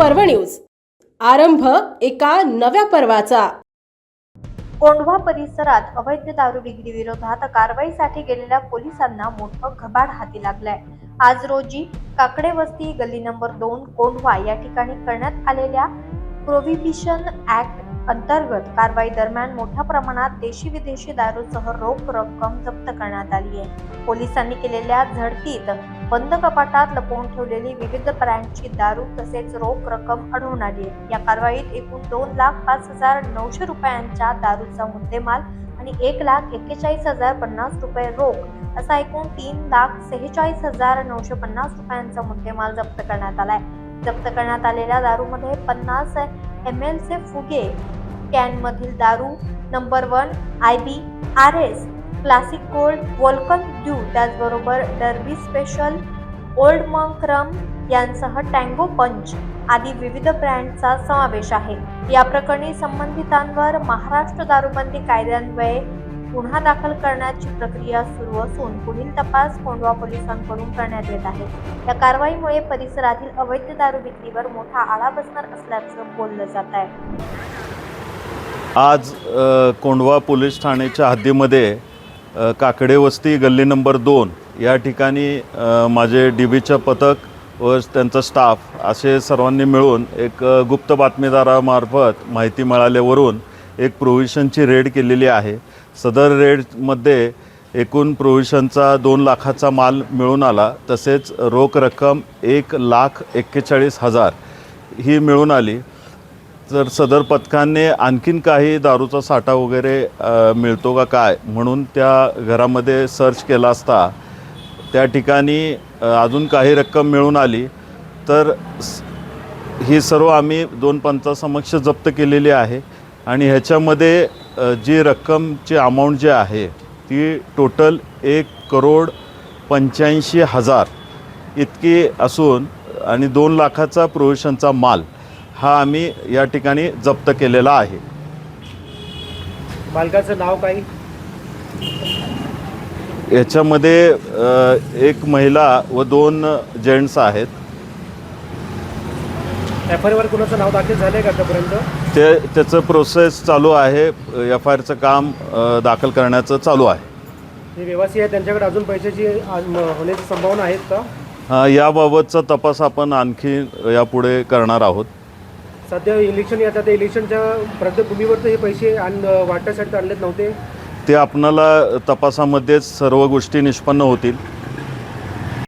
पर्व न्यूज. आरंभ एका नव्या पर्वाचा. कोंढवा परिसरात अवैध दारू विक्री विरोधात कारवाईसाठी गेलेल्या पोलिसांना मोठं घबाड हाती लागलंय. आज रोजी काकडे वस्ती गल्ली नंबर दोन कोंढवा या ठिकाणी करण्यात आलेल्या प्रोव्हिबिशन ऍक्ट अंतर्गत कारवाई दरम्यान मोठ्या प्रमाणात देशी विदेशी दारूसह रोख रक्कम जप्त करण्यात आली आहे. पोलिसांनी केलेल्या झडतीत बंद कपाटात लपवून ठेवलेली विविध ब्रँडची दारू तसेच रोख रक्कम आढळून आली आहे. या कारवाईत एकूण दोन लाख पाच हजार नऊशे रुपयांच्या दारूचा मुद्देमाल आणि एक लाख एक्केचाळीस हजार पन्नास रुपये रोख असा एकूण तीन लाख सेहेचाळीस हजार नऊशे पन्नास रुपयांचा मुद्देमाल जप्त करण्यात आलाय. जप्त करण्यात आलेल्या दारूमध्ये पन्नास एम चे फुगे कॅनमधील दारू number one I B R S classic gold Vulcan ड्यू त्याचबरोबर Derby special old monk rum यांसह टँगो पंच आदी विविध ब्रँडचा समावेश आहे. या प्रकरणी संबंधितांवर महाराष्ट्र दारूबंदी कायद्यान्वये गुन्हा दाखल करण्याची प्रक्रिया सुरू असून पुढील तपास कोंडवा पोलिसांकडून करण्यात येत आहे. या कारवाईमुळे परिसरातील अवैध दारू विक्रीवर मोठा आळा बसणार असल्याचं बोललं जात आहे. आज कोंडवा पोलीस ठाण्याच्या हद्दीमध्ये काकडे वस्ती गल्ली नंबर दोन या ठिकाणी माझे डी बीचं पथक व त्यांचा स्टाफ असे सर्वांनी मिळून एक गुप्त बातमीदारामार्फत माहिती मिळाल्यावरून एक प्रोव्हिशनची रेड केलेली आहे. सदर रेडमध्ये एकूण प्रोव्हिशनचा दोन लाखाचा माल मिळून आला. तसेच रोख रक्कम एक लाख एक्केचाळीस हजार ही मिळून आली. तर सदर पथकाने आणखीन काही दारूचा साठा वगैरे मिळतो का काय म्हणून त्या घरामध्ये सर्च केला असता त्या ठिकाणी अजून काही रक्कम मिळून आली. तर ही सर्व आम्ही दोन पंचासमक्ष जप्त केलेली आहे आणि ह्याच्यामध्ये जी रक्कमची अमाऊंट जी आहे ती टोटल एक करोड पंच्याऐंशी हजार इतकी असून आणि दोन लाखाचा प्रोव्हिशनचा माल हा आम्ही या ठिकाणी जप्त केलेला आहे. मालकाचं नाव काय? याच्यामध्ये अ, एक महिला व दोन जेंट्स आहेत. एफ आय वर कुणाचं नाव दाखल झालं आहे का आतापर्यंत? ते त्याचं प्रोसेस चालू आहे. एफ आय आरचं काम अ, दाखल करण्याचं चालू आहे. जे व्यवसायी आहे त्यांच्याकडे अजून पैशाची आ- म- होण्याची संभावना आहेत का? अ, याबाबतचा तपास आपण आणखी यापुढे करणार आहोत. सध्या इलेक्शन येतात त्या इलेक्शनच्या प्रत्यभूमीवर हे पैसे आण वाटण्यासाठी आणलेत नव्हते. ते आपणाला तपासामध्येच सर्व गोष्टी निष्पन्न होतील.